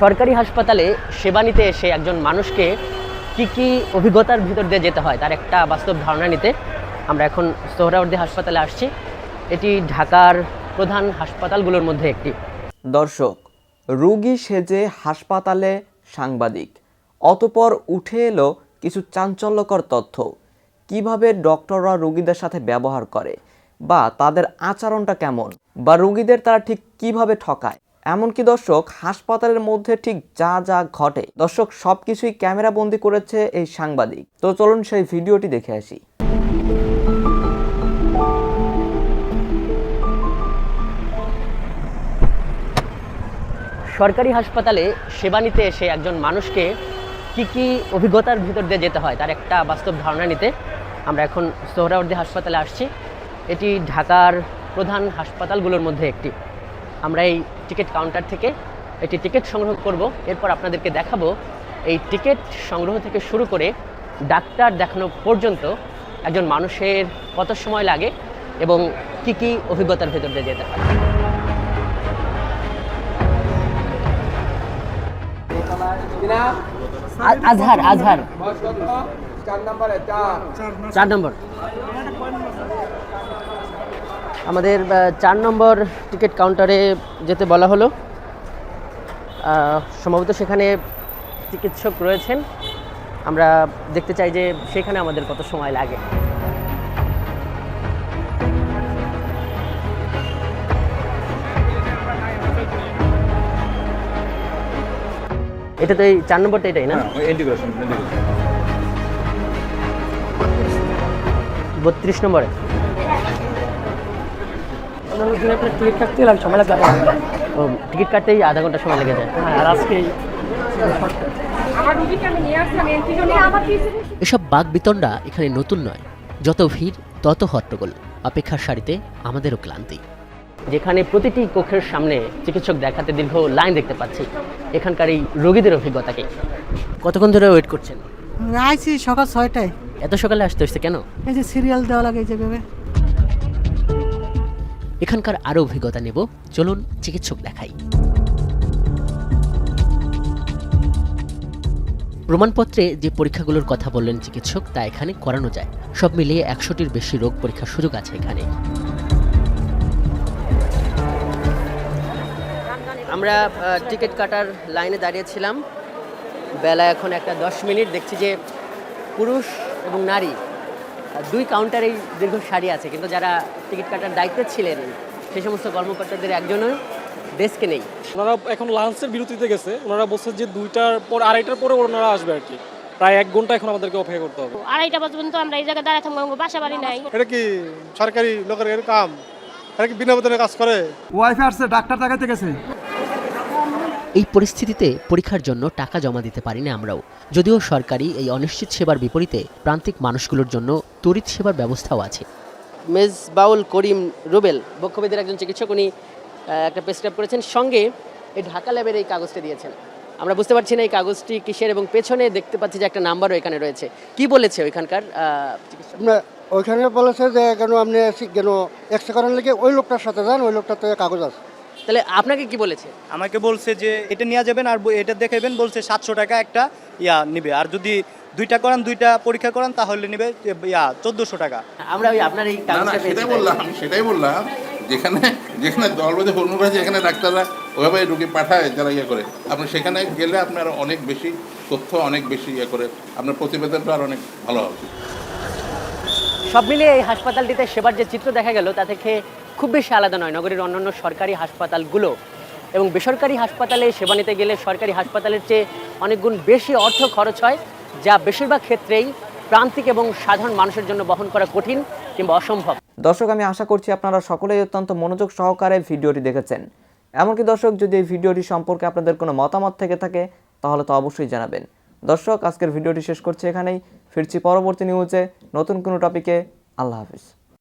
সরকারি হাসপাতালে সেবা নিতে এসে একজন মানুষকে কি কি অভিজ্ঞতার ভিতর দিয়ে যেতে হয়, তার একটা বাস্তব ধারণা নিতে আমরা এখন সোহরাওয়ার্দী হাসপাতালে আসছি। এটি ঢাকার প্রধান হাসপাতালগুলোর মধ্যে একটি। দর্শক, রুগী সেজে হাসপাতালে সাংবাদিক, অতপর উঠে এলো কিছু চাঞ্চল্যকর তথ্য। কীভাবে ডক্টররা রুগীদের সাথে ব্যবহার করে বা তাদের আচরণটা কেমন বা রুগীদের তারা ঠিক কীভাবে ঠকায়? এমনকি দর্শক, হাসপাতালের মধ্যে ঠিক যা যা ঘটে। দর্শক সব কিছুই ক্যামেরা বন্দি করেছে এই সাংবাদিক। তো চলুন সেই ভিডিওটি দেখে আসি। সরকারি হাসপাতালে সেবা নিতে এসে একজন মানুষকে কি কি অভিজ্ঞতার ভিতর দিয়ে যেতে হয়, তার একটা বাস্তব ধারণা নিতে আমরা এখন সোহরাওয়ার্দী হাসপাতালে আসছি। এটি ঢাকার প্রধান হাসপাতালগুলোর মধ্যে একটি। আমরা এই টিকিট কাউন্টার থেকে একটি টিকিট সংগ্রহ করব। এরপর আপনাদেরকে দেখাবো এই টিকিট সংগ্রহ থেকে শুরু করে ডাক্তার দেখানো পর্যন্ত একজন মানুষের কত সময় লাগে এবং কি কি অভিজ্ঞতার ভেতর দিয়ে যেতে হয় আজহার আজহার। চার নম্বর। আমাদের চার নম্বর টিকিট কাউন্টারে যেতে বলা হলো। সম্ভবত সেখানে চিকিৎসক রয়েছেন। আমরা দেখতে চাই যে সেখানে আমাদের কত সময় লাগে। এটা তো এই চার নম্বরটা এটাই না? বত্রিশ নম্বরে। টিকিট কাটতে লাগে সময় লাগবে ও টিকিট কাটতেই আধা ঘণ্টা সময় লেগে যায়। আর আজকে এসব বাঘ বিতণ্ডা এখানে নতুন নয়। যত ভিড় তত হট্টগোল। অপেক্ষার সারিতে আমাদেরও ক্লান্তি। যেখানে প্রতিটি কক্ষের সামনে চিকিৎসক দেখাতে দীর্ঘ লাইন দেখতে পাচ্ছি। এখানকার এই রোগীদের অভিজ্ঞতাকে। কতক্ষণ ধরে ওয়েট করছেন? আইছি সকাল ছয়টায়। এত সকালে আসতে হচ্ছে কেন? এই যে সিরিয়াল দেওয়া লাগে এই যে ভেবে। এখানকার আরও অভিজ্ঞতা নেব। চলুন চিকিৎসক দেখাই। প্রমাণপত্রে যে পরীক্ষাগুলোর কথা বললেন চিকিৎসক, তা এখানে করানো যায়। সব মিলিয়ে একশোটির বেশি রোগ পরীক্ষার সুযোগ আছে এখানে। আমরা টিকিট কাটার লাইনে দাঁড়িয়েছিলাম। বেলা এখন একটা দশ মিনিট। দেখছি যে পুরুষ এবং নারী দুই কাউন্টারেই দীর্ঘ সারি আছে কিন্তু যারা টিকিট কাটার দায়িত্বে ছিলেন সেই সমস্ত কর্মকর্তাদের একজনও ডেস্কে নেই। ওনারা এখন লাঞ্চের বিরতিতে গেছে ওনারা বলছে যে দুইটার পর আড়াইটার পরে ওনারা আসবে আর কি। প্রায় এক ঘণ্টা এখন আমাদেরকে অপেক্ষা করতে হবে। আড়াইটা পর্যন্ত আমরা এই জায়গায় দাঁড়ায় থাকব বাসা বাড়ি নাই। এটা কি সরকারি লোকের কাম? এটা কি বিনা বেতনে কাজ করে? ওয়াইফাই আসছে ডাক্তার দেখাতে গেছে। এই পরিস্থিতিতে পরীক্ষার জন্য টাকা জমা দিতে পারিনি আমরাও। যদিও সরকারি এই অনিশ্চিত সেবার বিপরীতে প্রান্তিক মানুষগুলোর জন্য তড়িৎ সেবার ব্যবস্থাও আছে। মেজ বাউল করিম রুবেল বক্ষবেদের একজন চিকিৎসক উনি একটা প্রেসক্রাইব করেছেন। সঙ্গে এই ঢাকা ল্যাবের এই কাগজটি দিয়েছেন। আমরা বুঝতে পারছি না এই কাগজটি কিসের এবং পেছনে দেখতে পাচ্ছি যে একটা নাম্বারও এখানে রয়েছে। কি বলেছে ওইখানকার আপনার ওইখানে বলেছে যে কেন আপনি কেন এক্সরে করার লেগে ওই লোকটার সাথে যান ওই লোকটাতে কাগজ আছে। তাহলে আপনাকে কি বলেছে? আমাকে বলছে যে এটা নিয়ে যাবেন আর এটা দেখাবেন বলছে সাতশো টাকা একটা ইয়া নিবে। আর যদি দুইটা করান দুইটা পরীক্ষা করান তাহলে নিবে ইয়া চোদ্দোশো টাকা। আমরা ওই আপনার এই সেটাই বললাম আমি সেটাই বললাম যেখানে যেখানে দলবাদে ফোন করেছে যেখানে ডাক্তাররা ওইভাবে রুগী পাঠায় যারা ইয়ে করে। আপনি সেখানে গেলে আপনার অনেক বেশি তথ্য অনেক বেশি ইয়ে করে আপনার প্রতিবেদনটা আর অনেক ভালো হবে। সব মিলিয়ে এই হাসপাতালটিতে সেবার যে চিত্র দেখা গেল তা থেকে খুব বেশি আলাদা নয়। নগরীর অন্যান্য সরকারি হাসপাতালগুলো এবং বেসরকারি হাসপাতালে সেবা নিতে গেলে সরকারি হাসপাতালের চেয়ে অনেক গুণ বেশি অর্থ খরচ হয়, যা বেশিরভাগ ক্ষেত্রেই প্রান্তিক এবং সাধারণ মানুষের জন্য বহন করা কঠিন কিংবা অসম্ভব। দর্শক, আমি আশা করছি আপনারা সকলেই অত্যন্ত মনোযোগ সহকারে ভিডিওটি দেখেছেন। এমনকি দর্শক, যদি এই ভিডিওটি সম্পর্কে আপনাদের কোনো মতামত থেকে থাকে, তাহলে তো অবশ্যই জানাবেন। দর্শক, আজকের ভিডিওটি শেষ করছি এখানেই। ফিরছি পরবর্তী নিউজে। নতুন কোনো টপিকে, আল্লাহ হাফিজ।